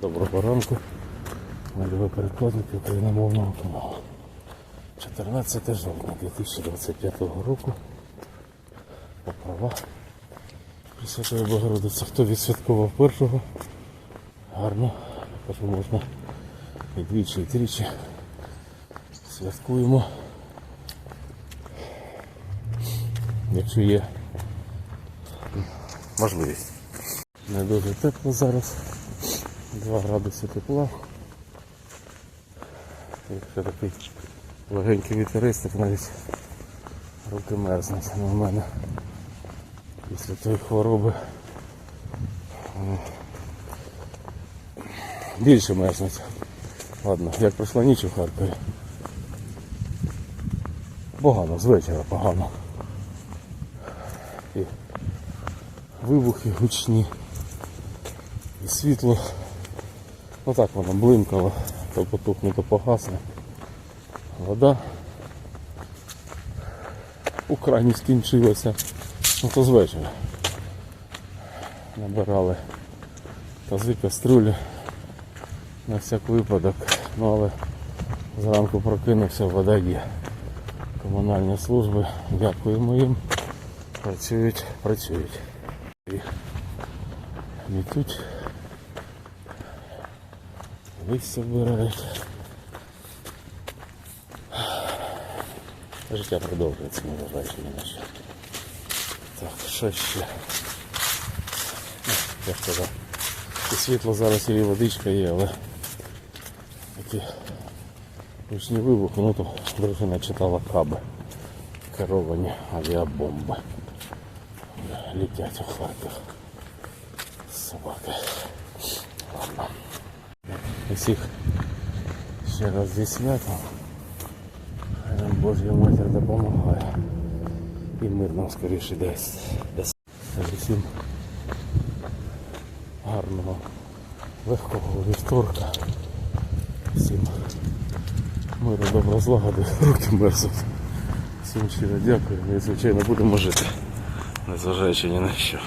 Доброго ранку, мої перекладники україномовного каналу. 14 жовтня 2025 року. Поправа Пресвятої Богородиці. Хто відсвяткував першого, гарно, кажу, можна і двічі, і тричі. Святкуємо. Якщо є можливість. Не дуже тепло зараз. 2 градуси тепла. Якщо такий легенький вітерець, так навіть руки мерзнуть. Ну, в мене після тої хвороби більше мерзнуть. Ладно, як пройшла ніч у Харкові. Погано, з вечора погано. І вибухи гучні, і світло. Ну так воно блимкало, то потухне, то погасне. Вода у крані скінчилася. Ну то з вечора. Набирали тази каструлі на всяк випадок. Ну але зранку прокинувся, вода є. Комунальні служби, дякуємо їм. Працюють, працюють. І Метуть. Листя вбирають. Життя продовжується, незважаючи ні на що. Так, що ще? Ну, Я сказав. І світло зараз є, і водичка є, але такі гучні вибухи, ну то дружина читала каби. Керовані авіабомби. Летять у Харків. Собаки. Усіх ще раз зі святом. Хай нам Божа матір допомагає. І мир нам скоріше дасть. Всім гарного, легкого вівторка. Всім миру, добра злагоди, руки мерзнуть. Всім щиро дякую і звичайно будемо жити. Незважаючи ні на що.